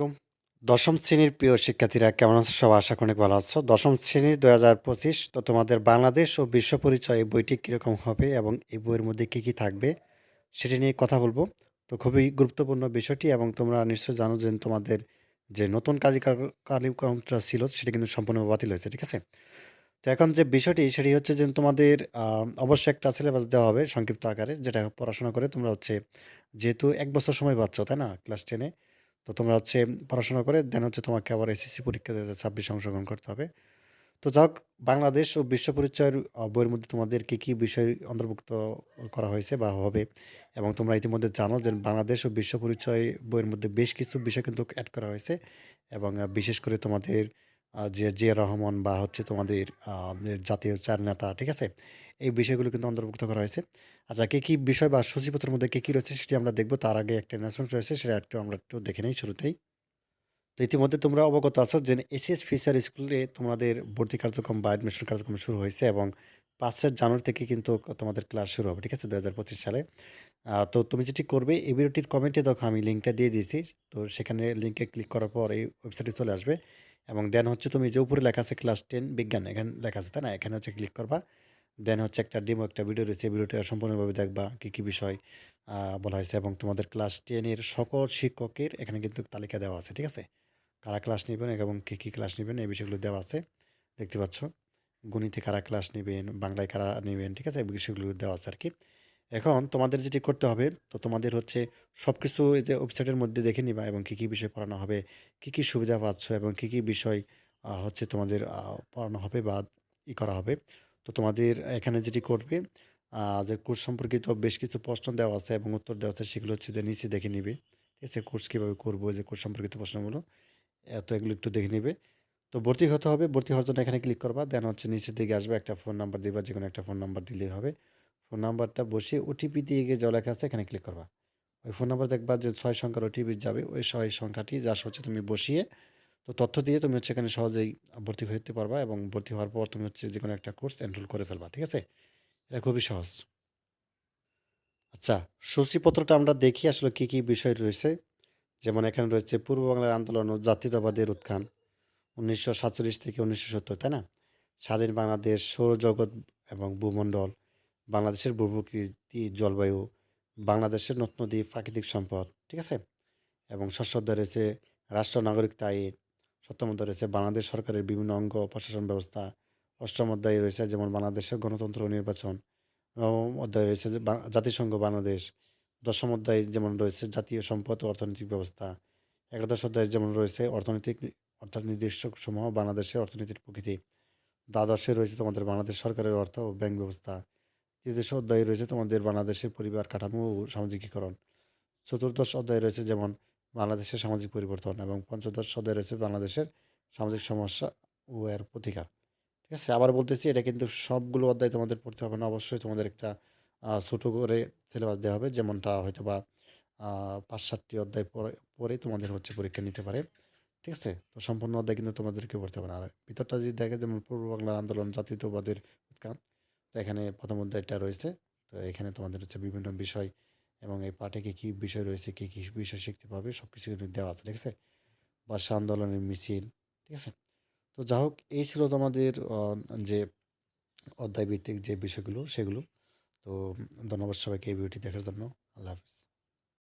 আলাইকুম। দশম শ্রেণির প্রিয় শিক্ষার্থীরা, কেমন আছো? সব আশা করি ভালো আছো। দশম শ্রেণির দু হাজার পঁচিশ, তো তোমাদের বাংলাদেশ ও বিশ্ব পরিচয় এই বইটি কীরকম হবে এবং এই বইয়ের মধ্যে কী কী থাকবে সেটি নিয়ে কথা বলব। তো খুবই গুরুত্বপূর্ণ বিষয়টি এবং তোমরা নিশ্চয় জানো যে তোমাদের যে নতুন কার্যক্রমটা ছিল সেটি কিন্তু সম্পূর্ণ বাতিল হয়েছে, ঠিক আছে? তো এখন যে বিষয়টি, সেটি হচ্ছে যে তোমাদের অবশ্যই একটা সিলেবাস দেওয়া হবে সংক্ষিপ্ত আকারে, যেটা পড়াশোনা করে তোমরা হচ্ছে যেহেতু এক বছর সময় পাচ্ছ, তাই না? ক্লাস টেনে। তো তোমরা হচ্ছে পড়াশোনা করে দেন হচ্ছে তোমাকে আবার এসএসসি পরীক্ষা দু ছাব্বিশে অংশগ্রহণ করতে হবে। তো যাক বাংলাদেশ ও বিশ্ব পরিচয়ের বইয়ের মধ্যে তোমাদের কী কী বিষয় অন্তর্ভুক্ত করা হয়েছে বা হবে? এবং তোমরা ইতিমধ্যে জানো যে বাংলাদেশ ও বিশ্ব পরিচয় বইয়ের মধ্যে বেশ কিছু বিষয় কিন্তু অ্যাড করা হয়েছে। এবং বিশেষ করে তোমাদের যে জিয়া রহমান বা হচ্ছে তোমাদের জাতীয় চার নেতা, ঠিক আছে? এই বিষয়গুলো কিন্তু অন্তর্ভুক্ত করা হয়েছে। আচ্ছা কী কী বিষয় বা সূচিপত্রের মধ্যে কী কী রয়েছে সেটি আমরা দেখব। তার আগে একটা অ্যানাউন্সমেন্ট রয়েছে, সেটা একটু আমরা একটু দেখে নিই শুরুতেই। তো ইতিমধ্যে তোমরা অবগত আছো যে এসিএস ফিচার স্কুলে তোমাদের ভর্তি কার্যক্রম বা অ্যাডমিশন কার্যক্রম শুরু হয়েছে এবং পাঁচের জানুয়ারি থেকে কিন্তু তোমাদের ক্লাস শুরু হবে, ঠিক আছে? দু হাজার পঁচিশ সালে। তো তুমি যেটি করবে, এই ভিডিওটির কমেন্টে দেখো, আমি লিঙ্কটা দিয়ে দিয়েছি। তো সেখানে লিঙ্কে ক্লিক করার পর এই ওয়েবসাইটে চলে আসবে। এবং দেন হচ্ছে তুমি যে উপরে লেখা আছে ক্লাস টেন বিজ্ঞান, এখানে লেখা আছে, তাই না? এখানে হচ্ছে ক্লিক করবা। দেন হচ্ছে একটা ডেমো একটা ভিডিও রয়েছে ভিডিওটা সম্পূর্ণভাবে দেখবা কী কী বিষয় বলা হয়েছে এবং তোমাদের ক্লাস টেনের সকল শিক্ষকের এখানে কিন্তু তালিকা দেওয়া আছে, ঠিক আছে? কারা ক্লাস নেবেন এবং কী কী ক্লাস নেবেন, এই বিষয়গুলো দেওয়া আছে, দেখতে পাচ্ছ? গণিতে কারা ক্লাস নেবেন, বাংলায় কারা নেবেন, ঠিক আছে? এই বিষয়গুলো দেওয়া আছে আর কি। এখন তোমাদের যেটি করতে হবে, তো তোমাদের হচ্ছে সব কিছু যে ওয়েবসাইটের মধ্যে দেখে নিবা এবং কী কী বিষয় পড়ানো হবে, কী কী সুবিধা পাচ্ছ এবং কী কী বিষয় হচ্ছে তোমাদের পড়ানো হবে বা ই করা হবে। তো তোমাদের এখানে যেটি করবে যে কোর্স সম্পর্কিত বেশ কিছু প্রশ্ন দেওয়া আছে এবং উত্তর দেওয়া আছে, সেগুলো হচ্ছে যে নিচে দেখে নিবে। ঠিক আছে কোর্স কীভাবে করব, যে কোর্স সম্পর্কিত প্রশ্নগুলো, এত এগুলো একটু দেখে নিবে। তো ভর্তি হতে হবে, ভর্তি হওয়ার জন্য এখানে ক্লিক করবা দেন হচ্ছে নিচের দিকে আসবে, একটা ফোন নাম্বার দিবা যে কোনো একটা ফোন নাম্বার দিলেই হবে। ফোন নাম্বারটা বসিয়ে ওটিপি দিয়ে গিয়ে লেখা আছে, এখানে ক্লিক করবা। ওই ফোন নাম্বার দেখবা যে ছয় সংখ্যার ওটিপি যাবে, ওই ছয় সংখ্যাটি যা হচ্ছে তুমি বসিয়ে তো তথ্য দিয়ে তুমি হচ্ছে এখানে সহজেই ভর্তি হতে পারবা এবং ভর্তি হওয়ার পর তুমি হচ্ছে যে কোনো একটা কোর্স এনরোল করে ফেলবা, ঠিক আছে? এটা খুবই সহজ। আচ্ছা সূচিপত্রটা আমরা দেখি আসলে কী কী বিষয় রয়েছে। যেমন এখানে রয়েছে পূর্ব বাংলার আন্দোলন ও জাতীয়তাবাদের উত্থান উনিশশো সাতচল্লিশ থেকে উনিশশো সত্তর, তাই না? স্বাধীন বাংলাদেশ, সৌরজগৎ এবং ভূমণ্ডল বাংলাদেশের ভূপ্রকৃতি, জলবায়ু, বাংলাদেশের নদ প্রাকৃতিক সম্পদ, ঠিক আছে? এবং শস্য অধ্যায় রয়েছে রাষ্ট্র নাগরিকতা আইন সপ্তম অধ্যায় রয়েছে বাংলাদেশ সরকারের বিভিন্ন অঙ্গ প্রশাসন ব্যবস্থা। অষ্টম অধ্যায় রয়েছে যেমন বাংলাদেশের গণতন্ত্র নির্বাচন। নবম অধ্যায় রয়েছে যে জাতিসংঘ বাংলাদেশ। দশম অধ্যায় যেমন রয়েছে জাতীয় সম্পদ ও অর্থনৈতিক ব্যবস্থা। একাদশ অধ্যায় যেমন রয়েছে অর্থনৈতিক নি- অর্থাৎ নির্দেশক সমূহ বাংলাদেশের অর্থনীতির প্রকৃতি। দ্বাদশে রয়েছে তোমাদের বাংলাদেশ সরকারের অর্থ ও ব্যাংক ব্যবস্থা। তৃতীয় অধ্যায়ে রয়েছে তোমাদের বাংলাদেশের পরিবার কাঠামো ও সামাজিকীকরণ। চতুর্দশ অধ্যায় রয়েছে যেমন বাংলাদেশের সামাজিক পরিবর্তন এবং পঞ্চদশ অধ্যায় রয়েছে বাংলাদেশের সামাজিক সমস্যা ও এর প্রতিকার। ঠিক আছে, আবার বলতেছি, এটা কিন্তু সবগুলো অধ্যায় তোমাদের পড়তে হবে না, অবশ্যই তোমাদের একটা ছোটো করে সিলেবাস দেওয়া হবে, যেমনটা হয়তো বা পাঁচ সাতটি অধ্যায় পরে পরে তোমাদের হচ্ছে পরীক্ষা নিতে পারে। ঠিক আছে, তো সম্পূর্ণ অধ্যায় কিন্তু তোমাদেরকে পড়তে হবে না। আর ভিতরটা যদি দেখে, যেমন পূর্ব বাংলার আন্দোলন, জাতীয়তাবাদের উৎখান তো এখানে প্রথম অধ্যায়টা রয়েছে। তো এখানে তোমাদের হচ্ছে বিভিন্ন বিষয় এবং এই পাঠে কী কী বিষয় রয়েছে, কী কী বিষয় শিখতে পাবে সব কিছু কিন্তু দেওয়া আছে, ঠিক আছে? ভাষা আন্দোলনের মিছিল, ঠিক আছে? তো যা হোক, এই ছিল তোমাদের যে অধ্যায়ভিত্তিক যে বিষয়গুলো, সেগুলো। তো ধন্যবাদ সবাইকে এই ভিডিওটি দেখার জন্য। আল্লাহ হাফিজ।